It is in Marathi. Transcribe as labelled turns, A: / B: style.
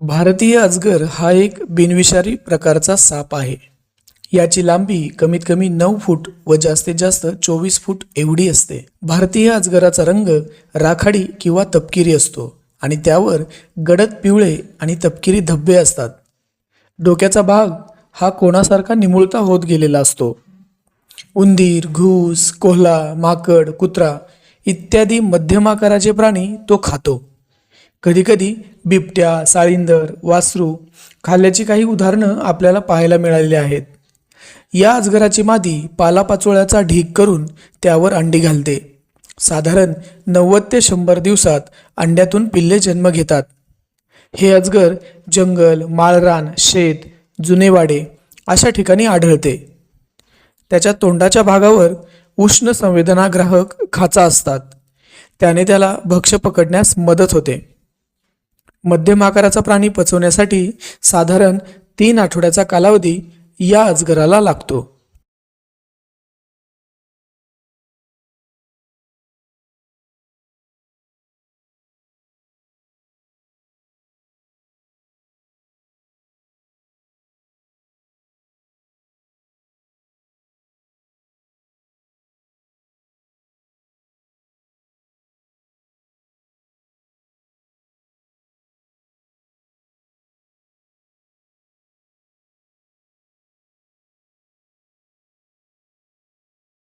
A: भारतीय अजगर हा एक बिनविषारी प्रकारचा साप आहे. याची लांबी कमीत कमी नऊ फूट व जास्तीत जास्त चोवीस फूट एवढी असते. भारतीय अजगराचा रंग राखाडी किंवा तपकिरी असतो आणि त्यावर गडद पिवळे आणि तपकिरी धब्बे असतात. डोक्याचा भाग हा कोणासारखा निमुळता होत गेलेला असतो. उंदीर घूस कोल्हा माकड कुत्रा इत्यादी मध्यम आकाराचे प्राणी तो खातो. कधीकधी बिबट्या साळींदर वासरू खाल्ल्याची काही उदाहरणं आपल्याला पाहायला मिळालेली आहेत. या अजगराची मादी पालापाचोळ्याचा ढीक करून त्यावर अंडी घालते. साधारण नव्वद ते शंभर दिवसात अंड्यातून पिल्ले जन्म घेतात. हे अजगर जंगल माळरान शेत जुनेवाडे अशा ठिकाणी आढळते. त्याच्या तोंडाच्या भागावर उष्ण संवेदनाग्राहक खाचा असतात. त्याने त्याला भक्ष्य पकडण्यास मदत होते. मध्यम आकाराचा प्राणी पचवण्यासाठी साधारण तीन आठवड्याचा कालावधी या अजगराला लागतो.